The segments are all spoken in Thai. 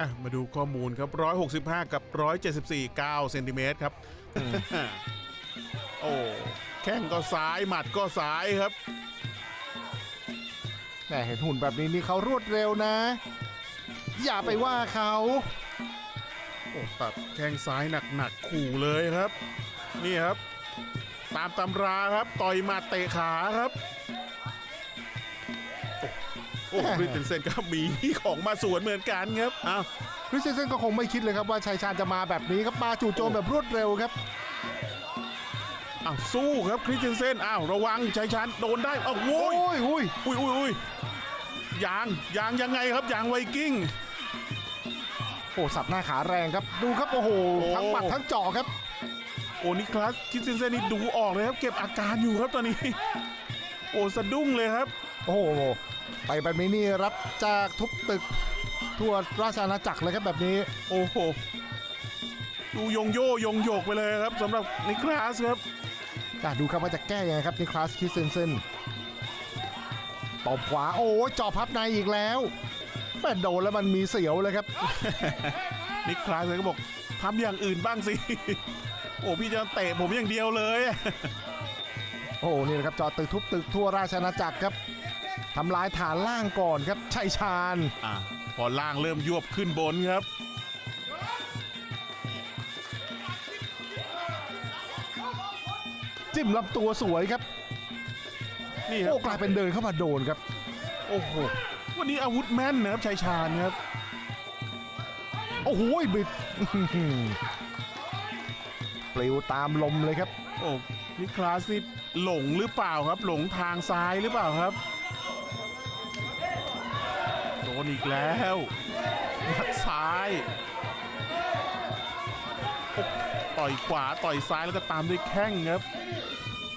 อะมาดูข้อมูลครับ 165 กับ 174 9เซนติเมตรครับ โอ้แข้งก็ซ้ายหมัดก็ซ้ายครับแหมเห็นหุ่นแบบนี้นี่เขารวดเร็วนะ อย่าไปว่าเขาโอ้ตัดแข้งซ้ายหนักๆขู่เลยครับ นี่ครับ ตามตำราครับต่อยหมาเตะขาครับโอ้โอ้คริสเตนเซนก็มีของมาสวนเหมือนกันครับอ้าวคริสเตนเซนก็คงไม่คิดเลยครับว่าชัยชาญจะมาแบบนี้ครับมาจู่โจมแบบรวดเร็วครับอ้าวสู้ครับคริสเตนเซนอ้าวระวังชัยชาญโดนได้อ้าวโว้โอ้ยยอุ้ยอุ้ยอุ้ยอุ้ยยางยางยังไงครับยางไวกิ้งโอ้สับหน้าขาแรงครับดูครับโอ้โหโอ้ทั้งหมัดทั้งเจาะครับโอ้นิคลัสคริสเตนเซนนี่ดูออกเลยครับ เก็บอาการอยู่ครับตอนนี้ โอ้สะดุ้งเลยครับ โอ้โห ไปแบบนี้นี่รับจากทุบตึกทั่วราชอาณาจักรเลยครับแบบนี้ โอ้โห ดูยงโยยงโยกไปเลยครับสำหรับนิคลัสครับอะดูครับว่าจะแก้ยังไงครับนิคลาสคิสเซนเซนตบขวาโอ้ยเจาะพับในอีกแล้วแม่โดนแล้วมันมีเสียวเลยครับ นิคลัสเลยก็บอกทำอย่างอื่นบ้างสิ โอ้พี่จะเตะผมอย่างเดียวเลย โอ้โหนี่นะครับเจาะตึกทุบตึกทั่วราชอาณาจักรครับ ทำลายฐานล่างก่อนครับชัยชาญอะพอล่างเริ่มยวบขึ้นบนครับ จิ้มลำตัวสวยครับนี่ครัโอ้บกลายเป็นเดินเข้ามาโดนครับ โอ้โหวันนี้อาวุธแม่นนะครับชายชาญครับ โอ้โหบิดปลิวตามลมเลยครับ โอ้นิคลาสนี่หลงหรือเปล่าครับ หลงทางซ้ายหรือเปล่าครับโด นอีกแล้วหมัดซ้ายโอ้ต่อยขวาต่อยซ้ายแล้วก็ตามด้วยแข้งครับ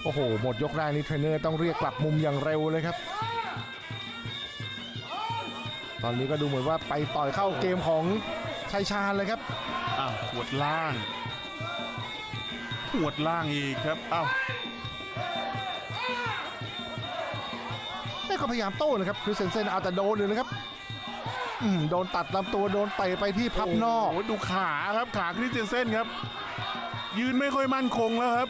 โอ้โห หมดยกแรกนี้เทรนเนอร์ต้องเรียกกลับมุมอย่างเร็วเลยครับ ตอนนี้ก็ดูเหมือนว่าไปต่อยเข้าเกมของชัยชาญเลยครับอ้าวหวดล่างหวดล่างอีกครับอ้าวแต่ก็พยายามโต้นะครับคือเซนเซนเอาแต่โดนเลยนะครับอืม โดนตัดลำตัวโดนเตะไปที่พับนอกโโหดูขาครับขาคริสเตนเซนครับ ยืนไม่ค่อยมั่นคงแล้วครับ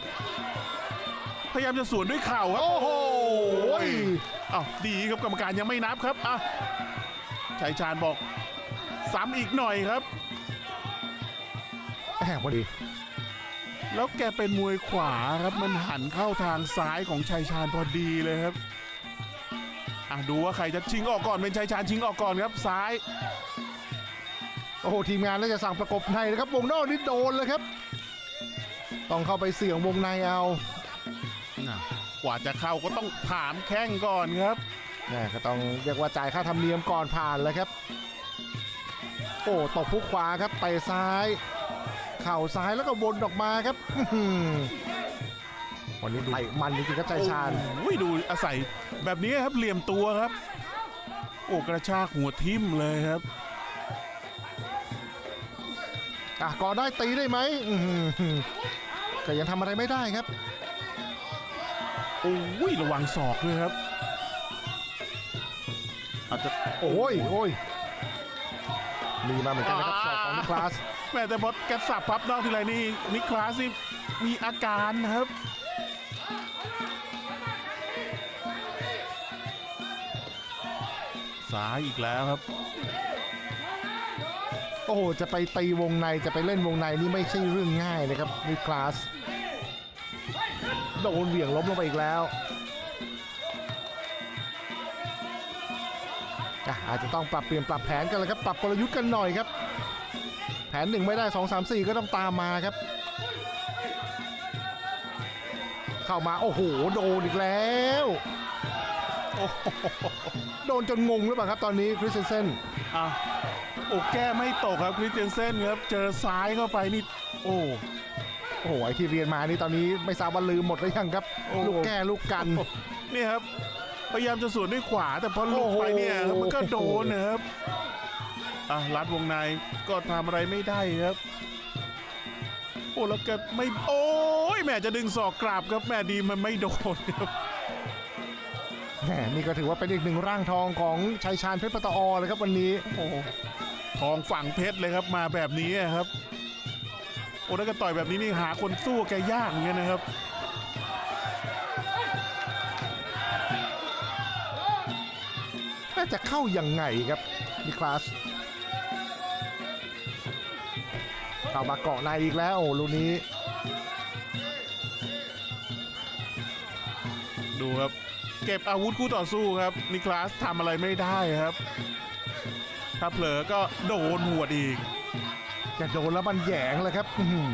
พยายามจะสวนด้วยเข่าครับ โอ้โหอ้าวดีครับกรรมการยังไม่นับครับอะชัยชาญบอกซ้ำอีกหน่อยครับแหมพอดีแล้วแกเป็นมวยขวาครับมันหันเข้าทางซ้ายของชัยชาญพอดีเลยครับ อะดูว่าใครจะชิงออกก่อนเป็นชัยชาญชิงออกก่อนครับซ้าย โอ้โหทีมงานน่าจะสั่งประกบในนะครับวงนอกนี่โดนเลยครับ ต้องเข้าไปเสี่ยงวงในเอากว่าจะเข้าก็ต้องถามแข้งก่อนครับแหมก็ต้องเรียกว่าจ่ายค่าธรรมเนียมก่อนผ่านเลยครับ โอ้ตบพุกขวาครับเตะซ้าย เข่าซ้ายแล้วก็วนออกมาครับอื้อหือ วันนี้เตะมันจริงๆครับใจชาญโอ้ยดูอาศัยแบบนี้ครับเหลี่ยมตัวครับ โอ้กระชากหัวทิ่มเลยครับอะก่อนได้ตีได้ไหมอื้อหือก็ยังทำอะไรไม่ได้ครับ โอ้ยระวังศอกด้วยครับอาจจะโอ้ยโอ้ยมีมาเหมือนกันนะครับสอบของนิคลาสแม่แต่พอแกสับพับนอกทีไรนี่นิคลาสนี่มีอาการนะครับ ซ้ายอีกแล้วครับ โอ้โห จะไปตีวงในจะไปเล่นวงในนี่ไม่ใช่เรื่องง่ายนะครับนิคลาสโดนเหวี่ยงล้มลงไปอีกแล้วอาจจะต้องปรับเปลี่ยนปรับแผนกันแล้วครับ ปรับกลยุทธ์กันหน่อยครับ แผนหนึ่งไม่ได้ 2 3 4 ก็ต้องตามมาครับ เข้ามา โอ้โห โดนอีกแล้ว โอ้โหโดนจนงงหรือเปล่าครับตอนนี้คริสเซนเซนอะโอ้แก้ไม่ตกครับคริสเตนเซนครับ เจอซ้ายเข้าไปนี่โอ้โอ้โหไอที่เรียนมานี่ตอนนี้ไม่ทราบว่าลืมหมดหรือยังครับ โอ้ลูกแก้ลูกกัน นี่ครับ พยายามจะสวนด้วยขวา แต่พอลุกไปเนี่ยโอ้โหมันก็โดนนะครับอะรัดวงในก็ทำอะไรไม่ได้ครับ โอ้แล้วก็ไม่โอ้ยแม่จะดึงศอกกลับครับแม่ดีมันไม่โดนครับ แหมนี่ก็ถือว่าเป็นอีกหนึ่งร่างทองของชัยชาญเพชรปตอเลยครับวันนี้โอ้โหทองฝั่งเพชรเลยครับมาแบบนี้ครับ โอ้แล้วก็ต่อยแบบนี้นี่หาคนสู้แกยากเหมือนกันนะครับ น่าจะเข้ายังไงครับนิคลาสเข้ามาเกาะในอีกแล้วโอ้ลูกนี้ ดูครับ เก็บอาวุธคู่ต่อสู้ครับนิคลาสทำอะไรไม่ได้ครับ ถ้าเผลอก็โดนหัวดอีก จะโดนแล้วมันแหยงเลยครับอื้อหือ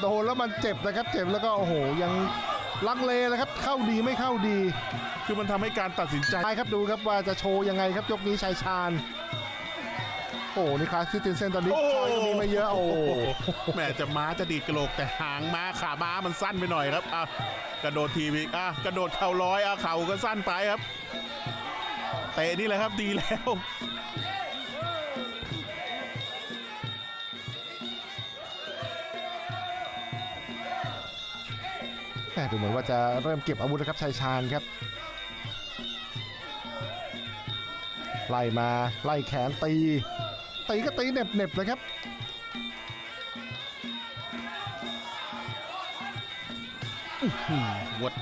โดนแล้วมันเจ็บนะครับ เจ็บแล้วก็โอ้โหยังลังเลเลยครับ เข้าดีไม่เข้าดีคือมันทำให้การตัดสินใจ ไปครับดูครับว่าจะโชว์ยังไงครับยกนี้ชายชาญ โอ้นี่คลาสซิตินเซนตอนนี้โอ้ชอยก็มีไม่เยอะโอ้แม่จะม้าจะดีดกระโหลกแต่หางม้าขาม้ามันสั้นไปหน่อยครับอะกระโดดทีวีอะกระโดดเข่าร้อยอะเข่าก็สั้นไปครับเตะนี่แหละครับดีแล้วแหม่ดูเหมือนว่าจะเริ่มเก็บอาวุธนะครับชายชาญครับ ไล่มาไล่แขนตี ตีก็ตีเหน็บเน็บๆเลยครับวัด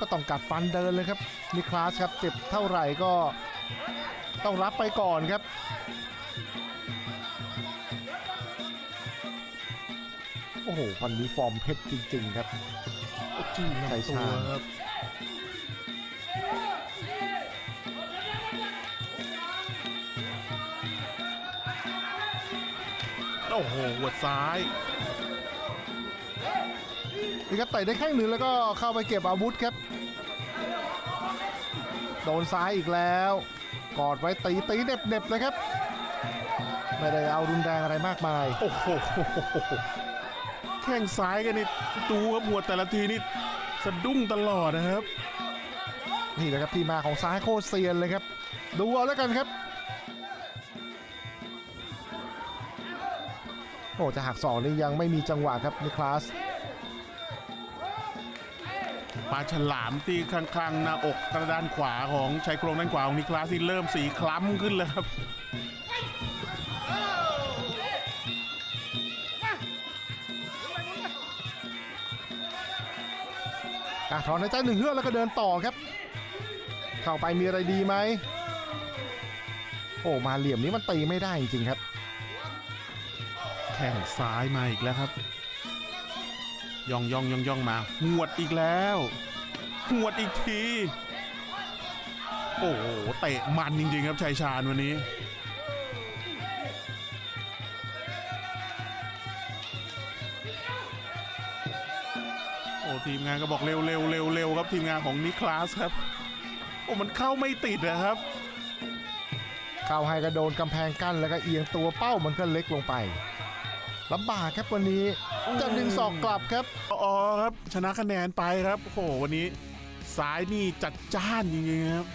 ก็ต้องกัดฟันเดินเลยครับนิคลาสครับเจ็บเท่าไหร่ก็ต้องรับไปก่อนครับ โอ้โหวันนี้ฟอร์มเพชรจริง ๆ ครับ จี้ใส่ลำตัวชาครับ โอ้โหหัวดซ้ายนี่ครับเตะได้แข้งหนึ่งแล้วก็เข้าไปเก็บอาวุธครับ โดนซ้ายอีกแล้ว กอดไว้ตีตีเน็บเน็บเลยครับ ไม่ได้เอารุนแรงอะไรมากมาย โอ้โหแข้งซ้ายกันนี่ดูครับหัวดแต่ละทีนี่สะดุ้งตลอดนะครับ นี่แหละครับที่มาของซ้ายโคตรเซียนเลยครับ ดูเอาแล้วกันครับ โอ้จะหักสองนี่ยังไม่มีจังหวะครับนิคลาสปลาฉลามที่ข้างๆหน้าอกทางด้านขวาของชายโครงด้านขวาของนิคลาสที่เริ่มสีคล้ำขึ้นแล้วครับอะถอนในใจหนึ่งเฮือกแล้วก็เดินต่อครับ เข้าไปมีอะไรดีไหมโอ้มาเหลี่ยมนี้มันตีไม่ได้จริงๆครับ แข้งซ้ายมาอีกแล้วครับ ย่องย่องย่องย่องมาหวดอีกแล้วหวดอีกที โอ้โหเตะมันจริงๆครับชัยชาญวันนี้โอ้ทีมงานก็บอกเร็วเร็วเร็วเร็วครับทีมงานของนิคลาสครับ โอ้มันเข้าไม่ติดนะครับ เข้าให้กระโดนกำแพงกั้นแล้วก็เอียงตัวเป้ามันก็เล็กลงไป ลำบากครับวันนี้จะดึงศอกกลับครับอ๋อครับชนะคะแนนไปครับโอ้โหวันนี้ซ้ายนี่จัดจ้านจริงๆครับ